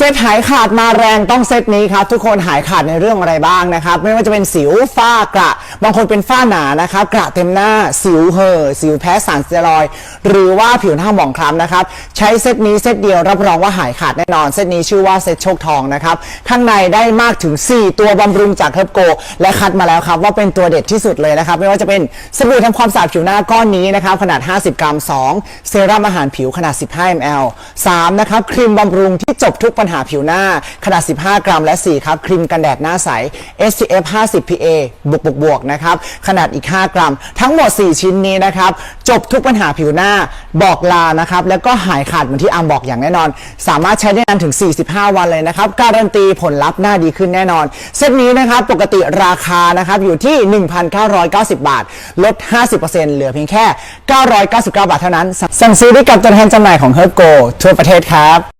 เซตหายขาดมาแรงต้องเซตนี้ครับ ทุกคนหายขาดในเรื่องอะไรบ้างนะครับ ไม่ว่าจะเป็นสิวฝ้ากระ บางคนเป็นฝ้าหนานะครับกระเต็มหน้าสิวเห่อสิวแพ้สารสเตียรอย หรือว่าผิวหน้าหมองคล้ำนะครับ ใช้เซตนี้เซตเดียวรับรองว่าหายขาดแน่นอน เซตนี้ชื่อว่าเซตโชคทองนะครับ ข้างในได้มากถึง 4 ตัวบำรุงจากเฮิร์บโก และคัดมาแล้วครับว่าเป็นตัวเด็ดที่สุดเลยนะครับ ไม่ว่าจะเป็นสบู่ทำความสะอาดผิวหน้าก้อนนี้นะครับขนาด 50 กรัม 2 เซรั่มอาหารผิวขนาด 15 ml 3นะครับครีมบำรุงที่จบทุกปัญหาผิวหน้าขนาด 15 กรัม และ 4 ครับครีมกันแดดหน้าใส SPF 50 PA บวกบวกบวกนะครับ ขนาดอีก 5 กรัม ทั้งหมด 4 ชิ้นนี้นะครับ จบทุกปัญหาผิวหน้าบอกลานะครับ แล้วก็หายขาดเหมือนที่อามบอกอย่างแน่นอน สามารถใช้ได้นานถึง 45 วันเลยนะครับ การันตีผลลัพธ์หน้าดีขึ้นแน่นอน เซตนี้นะครับ ปกติราคานะครับอยู่ที่ 1,990 บาท ลด 50%เหลือเพียงแค่ 999 บาทเท่านั้น สั่งซื้อได้กับตัวแทนจำหน่ายของ Herb Go ทั่วประเทศครับ